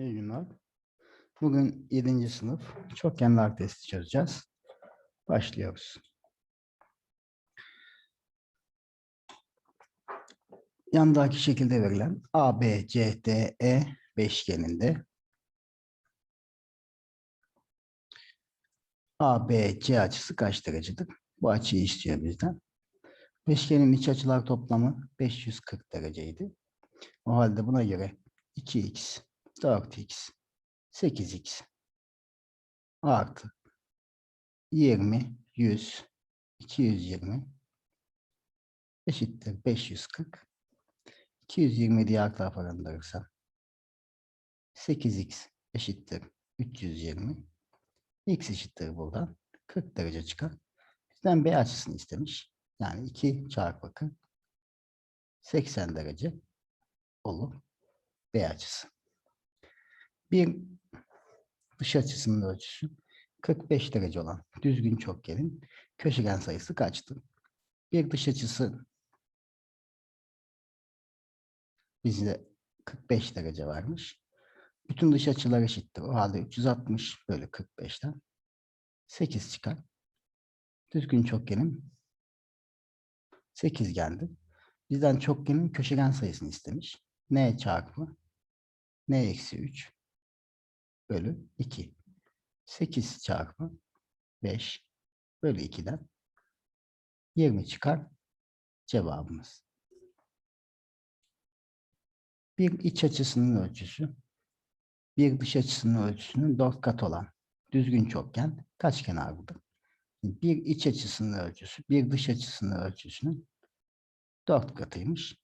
İyi günler. Bugün 7. sınıf çokgenler testi çözeceğiz. Başlıyoruz. Yandaki şekilde verilen A, B, C, D, E beşgeninde A, B, C açısı kaç derecedir? Bu açıyı istiyor bizden. Beşgenin iç açılar toplamı 540 dereceydi. O halde buna göre 2x, 4x, 8x artı 20, 100, 220 eşittir 540. 220 diğer tarafa gönderirsem 8x eşittir 320. x eşittir buradan 40 derece çıkar. Bizden B açısını istemiş. Yani 2 çarpı 40 80 derece olur B açısı. Bir dış açısının ölçüsü 45 derece olan düzgün çokgenin köşegen sayısı kaçtır? Bir dış açısı bizde 45 derece varmış. Bütün dış açılar eşittir. O halde 360 bölü 45'ten 8 çıkar. Düzgün çokgenin sekizgendi. Bizden çokgenin köşegen sayısını istemiş. n çarpı n eksi 3 bölü 2. 8 çarpı 5 bölü 2'den 20 çıkar cevabımız. Bir iç açısının ölçüsü bir dış açısının ölçüsünün 4 kat olan düzgün çokgen kaç kenarlıdır? Bir iç açısının ölçüsü bir dış açısının ölçüsünün 4 katıymış.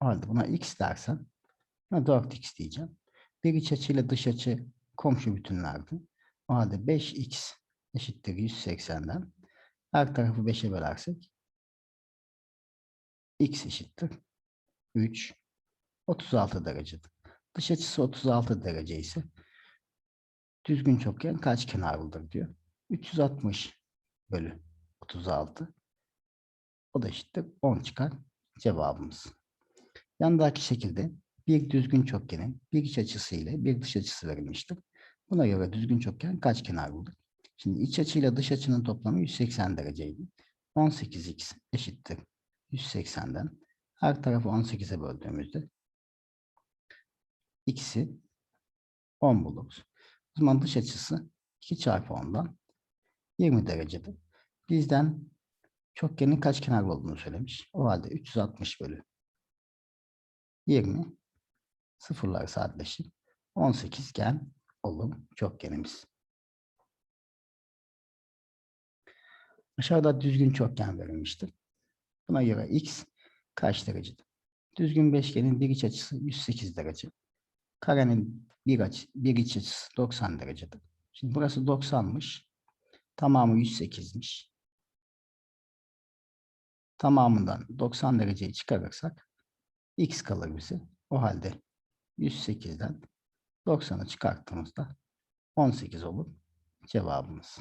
O halde buna x dersen buna 4x diyeceğim. Bir iç açı dış açı komşu bütünlerdi. O halde 5x eşittir 180'den her tarafı 5'e bölersek x eşittir 3 36 derecedir. Dış açısı 36 derece ise düzgün çokgen kaç kenarlıdır diyor. 360 bölü 36 o da eşittir 10 çıkar cevabımız. Yandaki şekilde bir düzgün çokgenin bir iç açısı ile bir dış açısı verilmiştir. Buna göre düzgün çokgen kaç kenarlıdır? Şimdi iç açıyla dış açının toplamı 180 dereceydi. 18x eşittir 180'den her tarafı 18'e böldüğümüzde x'i 10 buluruz. O zaman dış açısı 2 çarpı 10'dan 20 derecedir. Bizden çokgenin kaç kenar olduğunu söylemiş. O halde 360 bölü 20 sıfırlar sadeleşir. 18 gen olur çokgenimiz. Aşağıda düzgün çokgen verilmiştir. Buna göre x kaç derecedir? Düzgün beşgenin bir iç açısı 108 derece. Karenin bir, açı, bir iç açısı 90 derecedir. Şimdi burası 90'mış. Tamamı 108'miş. Tamamından 90 dereceyi çıkarırsak x kalır bize. O halde 108'den 90'ı çıkarttığımızda 18 olur cevabımız.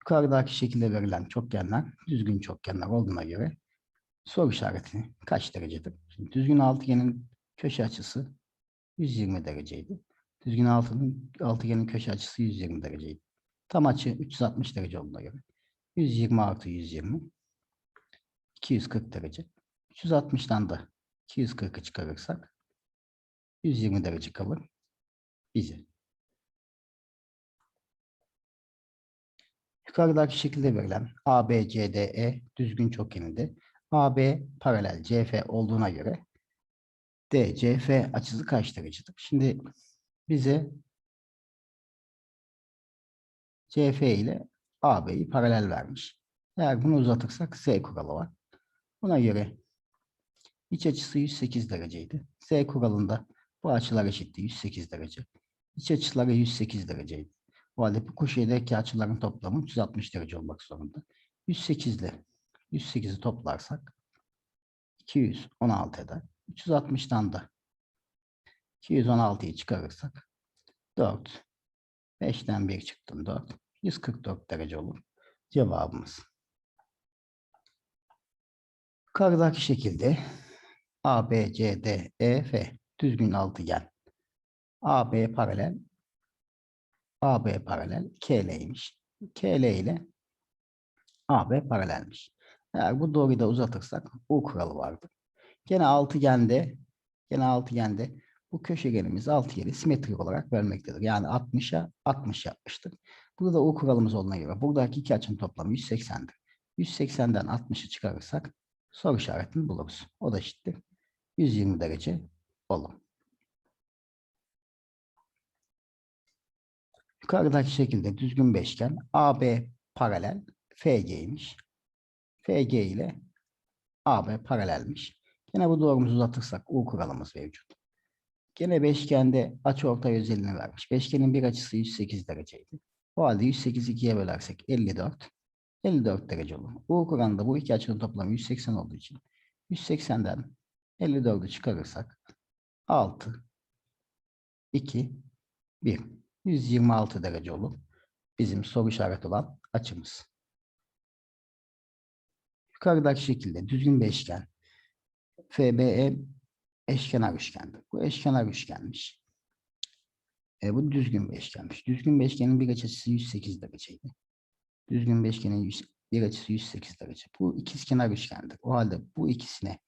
Yukarıdaki şekilde verilen çokgenler düzgün çokgenler olduğuna göre soru işareti kaç derecedir? Şimdi düzgün altıgenin köşe açısı 120 dereceydi. Düzgün altının, altıgenin köşe açısı 120 dereceydi. Tam açı 360 derece olduğuna göre 120 artı 120 240 derece. 360'dan da 240'ı çıkarırsak 120 derece kalır bize. Yukarıdaki şekilde verilen AB, CD, E düzgün çokgeninde AB paralel CF olduğuna göre DCF açısı kaç derecedir? Şimdi bize CF ile AB'yi paralel vermiş. Eğer bunu uzatırsak S kuralı var. Buna göre iç açısı 108 dereceydi. S kuralında bu açılar eşitti 108 derece. İç açıları 108 dereceydi. O halde bu köşedeki açıların toplamı 360 derece olmak zorunda. 108 ile 108'i toplarsak 216 eder. 360'dan da 216'yı çıkarırsak 4. 5'ten 1 çıktım 4. 144 derece olur. Cevabımız. Yukarıdaki şekilde A, B, C, D, E, F. Düzgün altıgen. A, B paralel. A, B paralel. KL'ymiş. KL ile AB paralelmiş. Eğer bu doğruyu da uzatırsak U kuralı vardır. Gene altıgende gene altıgende bu köşegenimiz altıgeni simetrik olarak vermektedir. Yani 60'a 60 yapmıştır. Burada U kuralımız olduğuna göre buradaki iki açının toplamı 180'dir. 180'den 60'ı çıkarırsak soru işaretini buluruz. O da eşittir. 120 derece olur. Yukarıdaki şekilde düzgün beşgen AB paralel FG'ymiş. FG ile AB paralelmiş. Yine bu doğrumuzu uzatırsak U kuralımız mevcut. Gene beşgende açıortay özelliğini vermiş. Beşgenin bir açısı 108 dereceydi. O halde 108 ikiye bölersek 54. 54 derece olur. U kuralında bu iki açının toplamı 180 olduğu için 180'den 54'ü çıkarırsak 6 2 1 126 derece olur. Bizim soru işareti olan açımız. Yukarıdaki şekilde düzgün beşgen FBE eşkenar üçgendir. Bu eşkenar üçgenmiş. E, bu düzgün beşgenmiş. Düzgün beşgenin bir açısı 108 dereceydi. Düzgün beşgenin yüz- bir açısı 108 derece. Bu ikizkenar üçgendir. O halde bu ikisine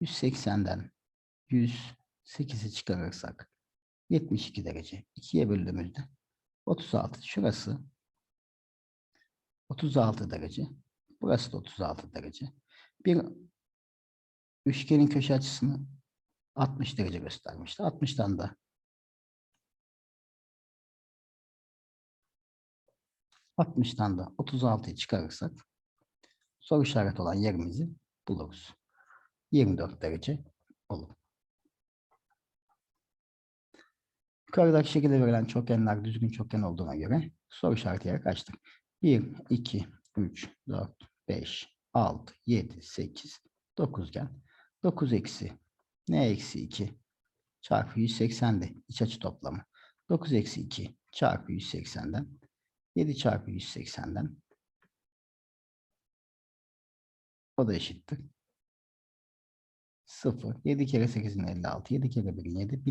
180'den 108'i çıkarırsak 72 derece. 2'ye böldüğümüzde 36. Şurası 36 derece. Burası da 36 derece. Bir üçgenin köşe açısını 60 derece göstermişti. 60'tan da 60'tan da 36'yı çıkarırsak soru işareti olan yerimizi buluruz. 24 derece olur. Yukarıdaki şekilde verilen çokgenler düzgün çokgen olduğuna göre soru işareti yeri kaçtır? 1, 2, 3, 4, 5, 6, 7, 8, 9 gen. 9 eksi ne eksi 2 çarpı 180'de iç açı toplamı. 9 eksi 2 çarpı 180'den 7 çarpı 180'den o da eşittir. 0. 7 kere 8'in 56. 7 kere 1'in 7.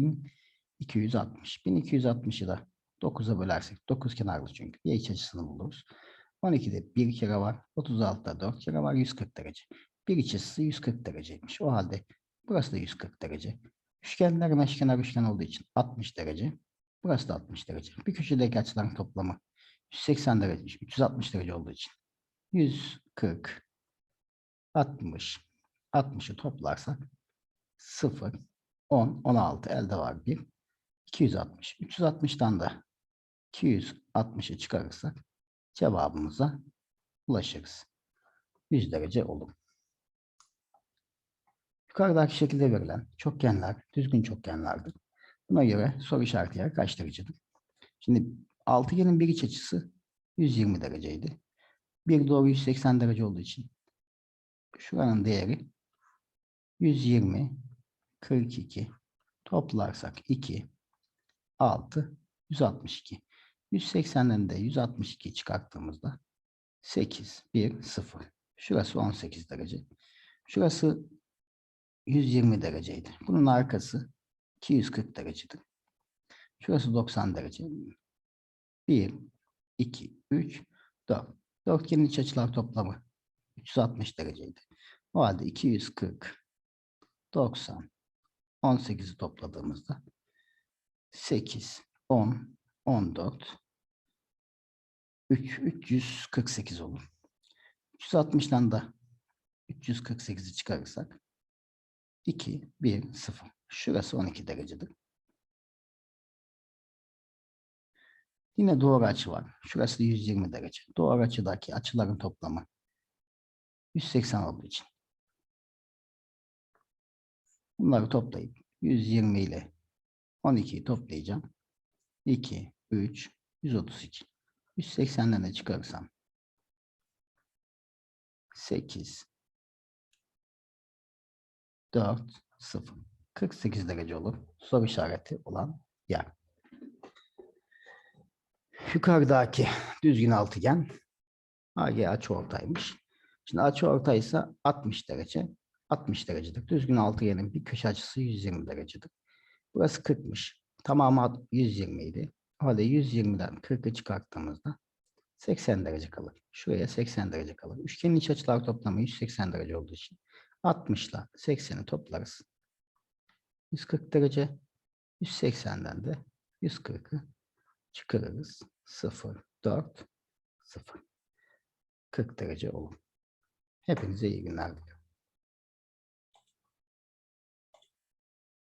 1260. 1260'ı da 9'a bölersek 9 kenarlı çünkü. Bir iç açısını buluruz. 12'de 1 kere var. 36'da 4 kere var. 140 derece. Bir iç açısı 140 dereceymiş. O halde burası da 140 derece. Üçgenler eşkenar üçgen olduğu için 60 derece. Burası da 60 derece. Bir köşedeki açıların toplamı 180 derece, 360 derece olduğu için 140, 60, 60'ı toplarsak 0, 10, 16 elde var 1, 260. 360'dan da 260'ı çıkarırsak cevabımıza ulaşırız. 100 derece olur. Yukarıdaki şekilde verilen çokgenler düzgün çokgenlerdir. Buna göre soru işareti yeri kaç derecedir? Şimdi altıgenin bir iç açısı 120 dereceydi. Bir doğru 180 derece olduğu için şuranın değeri 120, 42 toplarsak 2, 6, 162. 180'den de 162 çıkarttığımızda 8, 1, 0. Şurası 18 derece. Şurası 120 dereceydi. Bunun arkası 240 derecedir. Şurası 90 derece. 1, 2, 3, 4. Dörtgenin iç açılar toplamı 360 dereceydi. O halde 240, 90, 18'i topladığımızda 8, 10, 14, 3, 348 olur. 360'dan da 348'i çıkarırsak 2, 1, 0. Şurası 12 derecedir. Yine doğru açı var. Şurası da 120 derece. Doğru açıdaki açıların toplamı 180 olduğu için. Bunları toplayıp 120 ile 12'yi toplayacağım. 2, 3, 132. 180'den de çıkarırsam 8, 4, 0. 48 derece olur. Soru işareti olan yer. Yukarıdaki düzgün altıgen AG açıortaymış. Şimdi açıortay ise 60 derece. 60 derecedir. Düzgün altıgenin bir köşe açısı 120 derecedir. Burası 40'mış. Tamamı alt- 120 idi. O halde 120'den 40'ı çıkarttığımızda 80 derece kalır. Şuraya 80 derece kalır. Üçgenin iç açılar toplamı 180 derece olduğu için 60 ile 80'i toplarız. 140 derece. 180'den de 140'ı çıkarırız. 0, 4, 0. 40 derece olur. Hepinize iyi günler diliyorum.